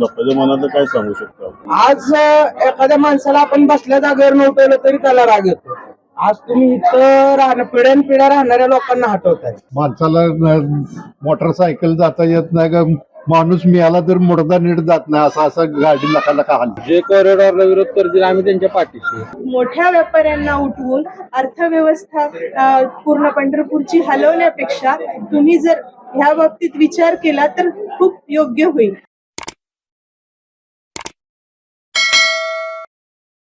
मनात काय सांगू शकतो? आज एखाद्या माणसाला आपण बसल्या जागेवर नव्हतं तरी त्याला राग येतो. आज तुम्ही इथं राहणं पिढ्यान पिढ्या राहणाऱ्या लोकांना हटवताय. माणसाला मोटरसायकल जाता येत नाही का माणूस मिळाला तर मुडदा नीट जात नाही असं असं गाडी लका लका जे कॉरिडॉरला विरोध करतील आम्ही त्यांच्या पाठीशी. मोठ्या व्यापाऱ्यांना उठवून अर्थव्यवस्था पूर्ण पंढरपूरची हलवण्यापेक्षा तुम्ही जर ह्या बाबतीत विचार केला तर खूप योग्य होईल.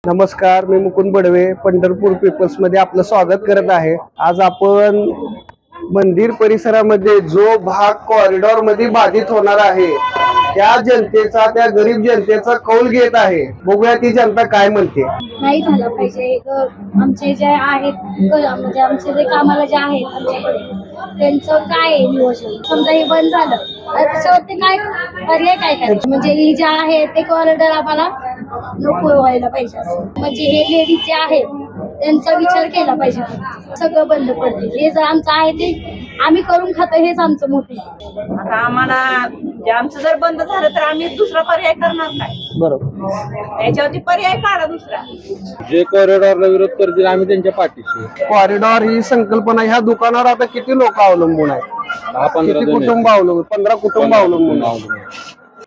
नमस्कार मी मुकुंद बडवे पंढरपूर पेपर्समध्ये आपलं स्वागत करत आहे. आज आपण मंदिर परिसरामध्ये जो भाग कॉरिडॉरमध्ये बाधित होणार आहे त्या जनतेचा त्या गरीब जनतेचा कौल घेत आहे. बघूया ती जनता काय म्हणते. नाही झालं पाहिजे. आमचे जे आहेत म्हणजे आमचे जे कामाला जे आहेत आमच्याकडे त्यांचं काय नियोजन? समजा हे बंद झालं त्याच्यावरती काय पर्याय काय करायचं? म्हणजे ही जे आहे ते कॉरिडॉर आम्हाला नको व्हायला पाहिजे असं. म्हणजे हे लेडीज जे आहेत त्यांचा विचार केला पाहिजे. सगळं बंद पडते. हे जर आमचं आहे ते आम्ही करून खातो हेच आमचं मोठे आता आम्हाला जे आमचं जर बंद झालं तर आम्ही दुसरा पर्याय करणार काय? बरोबर. त्याच्यावरती पर्याय काढा दुसरा. जे कॉरिडॉरला विरोध करतील आम्ही त्यांच्या पाठीशी. कॉरिडॉर ही संकल्पना ह्या दुकानावर आता किती लोक अवलंबून आहेत? किती कुटुंब. अवलंबून पंधरा कुटुंब अवलंबून.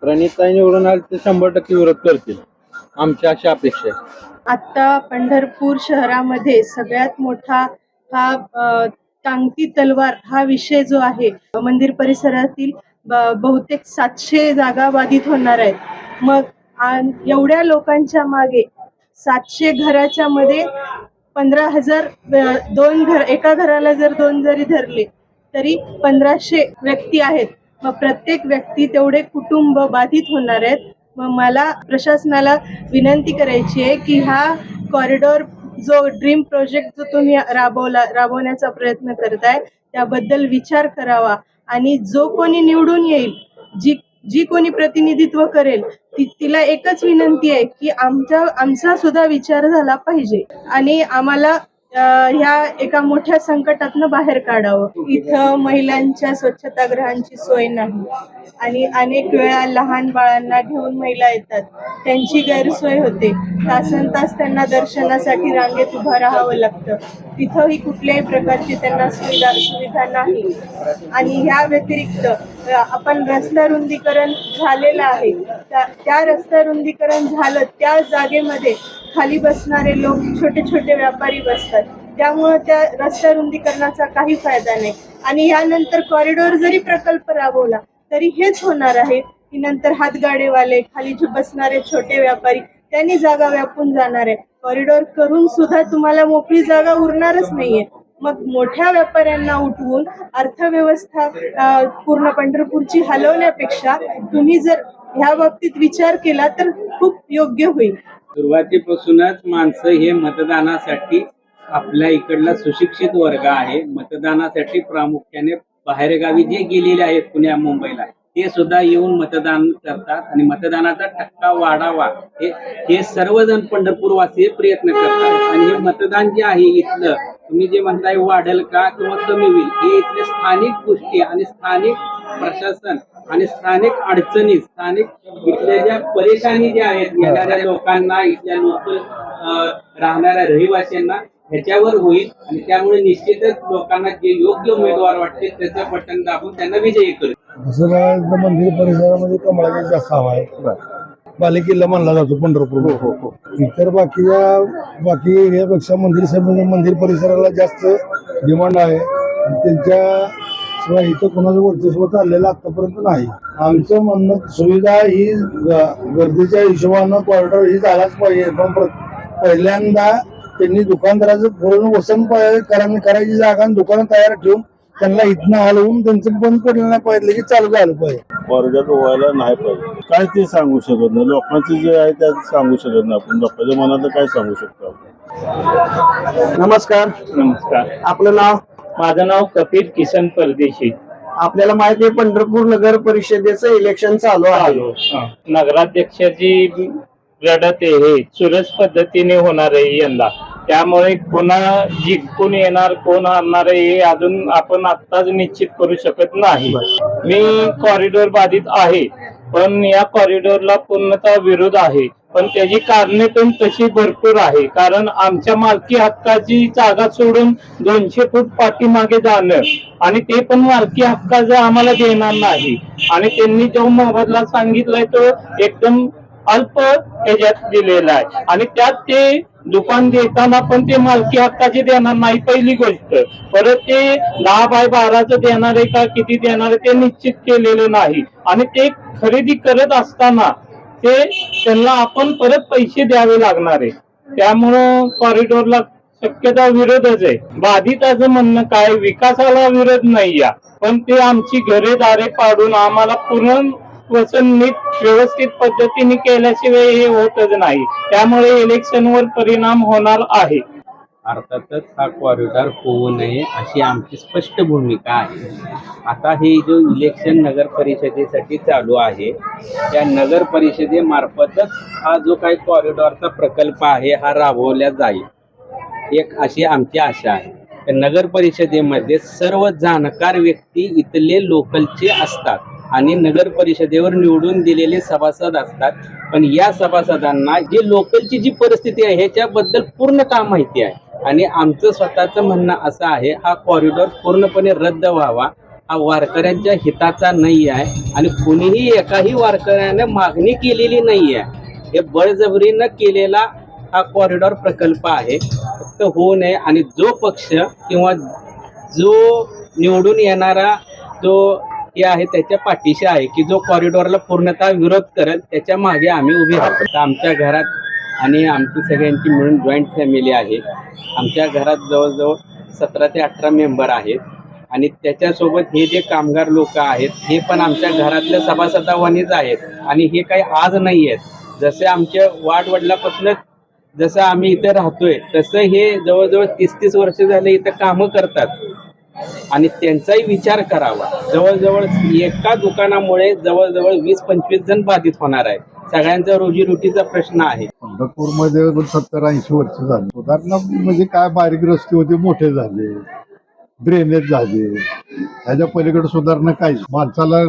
प्रणिताई निवडून आले ते शंभर टक्के विरोध करतील. आमच्या अशा अपेक्षा आता पंढरपूर शहरामध्ये सगळ्यात मोठा हा अ, टांगती तलवार हा विषय जो आहे मंदिर परिसरातील ब- बहुतेक सातशे जागा बाधित होणार आहेत. मग आ- एवढ्या लोकांच्या मागे सातशे घराच्या मध्ये पंधरा हजार अ, दोन घर एका घराला जर दोन जरी धरले तरी पंधराशे व्यक्ती आहेत. मग प्रत्येक व्यक्ती तेवढे कुटुंब बाधित होणार आहेत. मग मला प्रशासनाला विनंती करायची आहे की हा कॉरिडॉर जो ड्रीम प्रोजेक्ट जो तुम्ही राबवला राबवण्याचा प्रयत्न करताय त्याबद्दल विचार करावा. आणि जो कोणी निवडून येईल जी जी कोणी प्रतिनिधित्व करेल ती तिला एकच विनंती आहे की आमच्या आमचा सुद्धा विचार झाला पाहिजे. आणि आम्हाला ह्या एका मोठ्या संकटातनं बाहेर काढावं. इथं महिलांच्या स्वच्छतागृहांची सोय नाही. आणि अनेक वेळा लहान बाळांना घेऊन महिला येतात. त्यांची गैरसोय होते. तासन तास त्यांना दर्शनासाठी रांगेत उभं राहावं लागतं. तिथंही कुठल्याही प्रकारची त्यांना सुविधा सुविधा नाही. आणि ह्या व्यतिरिक्त आपण रस्ता रुंदीकरण झालेलं आहे. त्या रस्ता रुंदीकरण झालं त्या जागेमध्ये खाली बसणारे लोक छोटे छोटे व्यापारी बसतात. त्यामुळं त्या रस्त्या रुंदीकरणाचा काही फायदा नाही. आणि यानंतर कॉरिडॉर जरी प्रकल्प राबवला तरी हेच होणार आहे की नंतर हातगाडेवाले खाली जे बसणारे छोटे व्यापारी त्यांनी जागा व्यापून जाणार आहे. कॉरिडॉर करून सुद्धा तुम्हाला मोकळी जागा उरणारच नाहीये. मग मोठ्या व्यापाऱ्यांना उठवून अर्थव्यवस्था पूर्ण पंढरपूरची हलवण्यापेक्षा तुम्ही जर ह्या बाबतीत विचार केला तर खूप योग्य होईल. सुरुवातीपासूनच माणसं हे मतदानासाठी आपल्या इकडला सुशिक्षित वर्ग आहे. मतदानासाठी प्रामुख्याने बाहेरगावी जे गेलेले आहेत पुण्या मुंबईला ते सुद्धा येऊन मतदान करतात आणि मतदानाचा टक्का वाढावा हे हे सर्वजण पंढरपूरवासी प्रयत्न करतात. आणि हे मतदान जे आहे इथलं तुम्ही जे म्हणताय वाढेल का किंवा कमी होईल हे इथले स्थानिक गोष्टी आणि स्थानिक प्रशासन आणि स्थानिक अडचणी स्थानिक इथल्या ज्या परेशानी ज्या आहेत येणाऱ्या लोकांना इथल्या लोक राहणाऱ्या रहिवाशांना ह्याच्यावर होईल आणि त्यामुळे निश्चितच लोकांना जे योग्य उमेदवार वाटते त्याचं बटन दाबून त्यांना विजयी करेल दुसरं मंदिर परिसरामध्ये कमळाचा जास्त हवा आहे. बालेकिल्ला मानला जातो पंढरपूर. इतर बाकीच्या बाकी एरियापेक्षा मंदिर समिती मंदिर परिसराला जास्त डिमांड आहे. आणि त्यांच्या शिवाय इथं कोणाचं वर्चस्व चाललेलं आतापर्यंत नाही. आमचं म्हणणं सुविधा ही गर्दीच्या हिशोबानं कॉरिडॉर ही झालाच पाहिजे. पण प्र- पहिल्यांदा त्यांनी दुकानदाराचं पूर्ण वसन करायची जागा आणि दुकानं तयार ठेवून त्यांना इथनं हलवून त्यांचं बंद पडलं नाही पाहिजे की चालू झालं पाहिजे. कॉरिडॉर व्हायला नाही पाहिजे. काय ते सांगू शकत नाही. लोकांचे जे आहे ते सांगू शकत नाही आपण. बाप्पाच्या मनात काय सांगू शकतो आपण? नमस्कार. नमस्कार. आपलं नाव? माझं नाव कपिल किसन परदेशी. आपल्याला माहिती आहे पंढरपूर नगर परिषदेचं इलेक्शन चालू आहे. आलो नगराध्यक्षाची लढत आहे हे. सुरस पद्धतीने होणार आहे यंदा. त्यामुळे कोणा जिंकून येणार कोण हरणार आहे हे अजून आपण आत्ताच निश्चित करू शकत नाही. मी कॉरिडॉर बाधित आहे पण या कॉरिडॉरला पूर्णतः विरोध आहे. पण त्याची कारणे पण तशी भरपूर आहे. कारण आमच्या मालकी हक्काची जागा सोडून दोनशे फूट पाठीमागे जाणं आणि ते पण मालकी हक्काचं आम्हाला देणार नाही. आणि त्यांनी जो मोबदला सांगितलाय तो एकदम अल्प ह्याच्यात दिलेला आहे. आणि त्यात ते दुकान देताना पण ते मालकी हक्काचे देणार नाही पहिली गोष्ट. परत ते दहा बाय बाराचं देणार आहे का किती देणार आहे ते निश्चित केलेलं नाही. आणि ते खरेदी करत असताना ते त्यांना आपण परत पैसे द्यावे लागणार आहे. त्यामुळं कॉरिडॉरला शक्यता विरोधच आहे. बाधिताचं म्हणणं काय? विकासाला विरोध नाही या पण ते आमची घरे दारे पाडून आम्हाला पूर्ण वचन नीट व्यवस्थित पद्धतीने केल्याशिवाय हे होतच नाही. त्यामुळे इलेक्शनवर परिणाम होणार आहे. अर्थातच हा कॉरिडॉर होऊ नये अशी आमची स्पष्ट भूमिका आहे. आता हे जो इलेक्शन नगर परिषदेसाठी चालू आहे त्या नगर परिषदेमार्फतच हा जो काही कॉरिडॉरचा प्रकल्प आहे हा राबवला जाईल. एक अशी आमची आशा आहे. तर नगर परिषदेमध्ये सर्व जाणकार व्यक्ती इथले लोकलचे असतात आणि नगर परिषदेवर निवडून दिलेले सभासद असतात. पण या सभासदांना जी लोकलची जी परिस्थिती आहे ह्याच्याबद्दल पूर्ण काम माहिती आहे? आणि आमचं स्वतःचं म्हणणं असं आहे हा कॉरिडॉर पूर्णपणे रद्द व्हावा. हा वारकऱ्यांच्या हिताचा नाही आहे आणि कुणीही एकाही वारकऱ्याने मागणी केलेली नाही आहे हे बळजबरीनं केलेला हा कॉरिडॉर प्रकल्प आहे. फक्त होऊ नये आणि जो पक्ष किंवा जो निवडून येणारा जो हे आहे त्याच्या पाठीशी आहे की जो कॉरिडॉरला पूर्णतः विरोध करेल त्याच्यामागे आम्ही उभे राहतो आमच्या घरात आणि आमची सगळ्यांची मिळून जॉईंट फॅमिली आहे. आमच्या घरात जवळजवळ सतरा ते अठरा मेंबर आहेत. आणि त्याच्यासोबत हे जे कामगार लोक आहेत हे पण आमच्या घरातल्या सभासदावानीच आहेत. आणि हे काही आज नाही आहेत. जसे आमच्या वाडवडिलापासून जसं आम्ही इथं राहतोय तसं हे जवळजवळ तीस तीस वर्ष झाले इथं कामं करतात. आणि त्यांचाही विचार करावा. जवळजवळ एका दुकानामुळे जवळजवळ वीस पंचवीस जण बाधित होणार आहे सगळ्यांचा रोजीरोटीचा प्रश्न आहे. पंढरपूरमध्ये सत्तर ऐंशी वर्ष झाली. सुधारणा म्हणजे काय बारीक रस्ते होते मोठे झाले ड्रेनेज झाले. ह्याच्या पलीकडे सुधारणा काहीच. माणसाला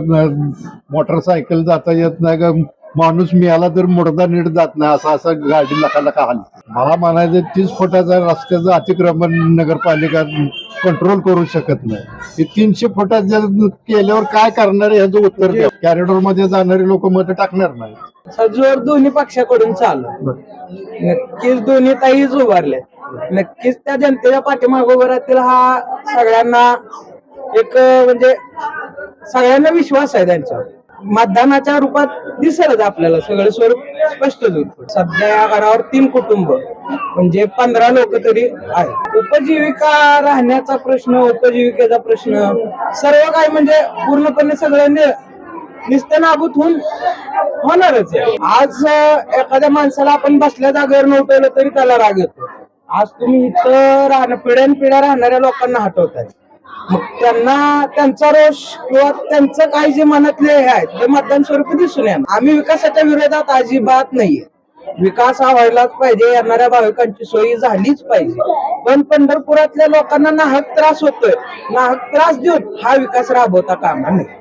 मोटरसायकल जाता येत नाही का माणूस मिळाला तर मुडदा नीट जात नाही असं असं गाडी लका लका हलते मला म्हणायचं तीस फुटाचा रस्त्याचं अतिक्रमण नगरपालिका कंट्रोल करू शकत नाही. हे तीनशे फुटात जर केल्यावर काय करणार आहे ह्याचं उत्तर द्या. कॅरिडॉरमध्ये जाणारे लोक मत टाकणार नाही. सजवर दोन्ही पक्षाकडून चालू. नक्कीच दोन्ही ताईच उभारले नक्कीच त्या जनतेच्या पाठीमागे उभं राहतील हा सगळ्यांना एक म्हणजे सगळ्यांना विश्वास आहे त्यांच्यावर मतदानाच्या रूपात दिसेलच आपल्याला. सगळं स्वरूप स्पष्टच होत. सध्या या घरावर तीन कुटुंब म्हणजे पंधरा लोक तरी आहेत. उपजीविका राहण्याचा प्रश्न उपजीविकेचा प्रश्न सर्व काही म्हणजे पूर्णपणे सगळं निस्तनाभूत नाबूत होऊन होणारच आहे. आज एखाद्या माणसाला आपण बसल्या जागेवर नव्हतं तरी त्याला राग येतो. आज तुम्ही इथं राहणं पिढ्यान पिढ्या राहणाऱ्या लोकांना हटवताय. मग त्यांना त्यांचा रोष किंवा त्यांचं काही जे मनातले हे आहेत ते मतदान स्वरूपी दिसून येणार. आम्ही विकासाच्या विरोधात अजिबात नाहीये. विकास हा व्हायलाच पाहिजे येणाऱ्या भाविकांची सोयी झालीच पाहिजे. पण पंढरपुरातल्या लोकांना नाहक त्रास होतोय. नाहक त्रास देऊन हा विकास राबवता कामा नये.